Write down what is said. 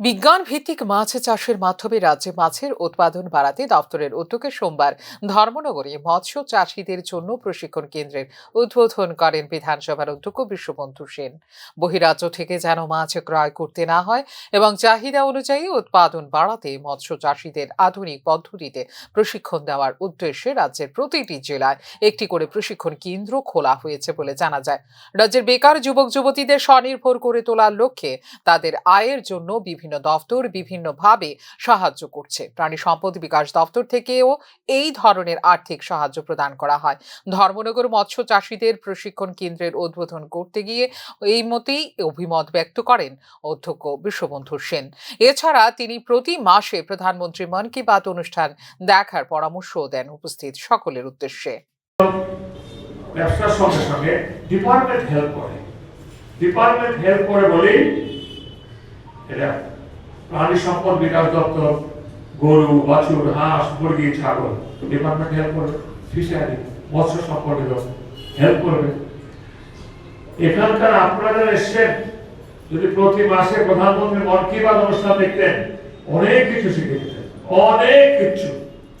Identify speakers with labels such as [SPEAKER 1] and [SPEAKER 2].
[SPEAKER 1] বিজ্ঞান ভিত্তিক মাছ চাষের মাধ্যমে রাজ্যে মাছের উৎপাদন বাড়াতে দপ্তরের উদ্যোগে সোমবার ধর্মনগরে মৎস্য চাষীদের জন্য প্রশিক্ষণ কেন্দ্রের উদ্বোধন করেন বিধানসভার অধ্যক্ষ বিশ্ববন্ধু সেন। বহিরাজ্য থেকে যেন মাছ ক্রয় করতে না হয় এবং চাহিদা অনুযায়ী উৎপাদন বাড়াতে মৎস্য চাষীদের আধুনিক পদ্ধতিতে প্রশিক্ষণ দেওয়ার উদ্দেশ্যে রাজ্যের প্রতিটি জেলায় একটি করে প্রশিক্ষণ কেন্দ্র খোলা হয়েছে বলে জানা যায়। রাজ্যের বেকার যুবক যুবতীদের স্বনির্ভর করে তোলার লক্ষ্যে তাদের আয়ের জন্য বিভিন্ন দপ্তর বিভিন্নভাবে সাহায্য করছে। প্রাণী সম্পদ বিকাশ দপ্তর থেকেও এই ধরনের আর্থিক সাহায্য প্রদান করা হয়। ধর্মনগর মৎস্য চাষীদের প্রশিক্ষণ কেন্দ্রের উদ্বোধন করতে গিয়ে এই মতেই অভিমত ব্যক্ত করেন অধ্যক্ষ বিশ্ববন্ধু সেন। এছাড়া তিনি প্রতি মাসে প্রধানমন্ত্রী মন কি বাত অনুষ্ঠান দেখার পরামর্শও দেন উপস্থিত সকলের উদ্দেশ্যে।
[SPEAKER 2] ব্যবসার সঙ্গে সঙ্গে ডিপার্টমেন্ট হেল্প করে। ডিপার্টমেন্ট হেল্প করে বলেই এটা প্রাণী সম্পদ বিকাশ দপ্তর, গরু, বাছুর, হাঁস, মুরগি, ছাগল, ডিপার্টমেন্ট হেল্প করবে, ফিশারি, মৎস্য সম্পদ হেল্প করবে। এখানকার আপনারা এসছেন যদি প্রতি মাসে প্রধানমন্ত্রী মন কি বাত অনুষ্ঠান দেখতেন, অনেক কিছু শিখে অনেক কিছু।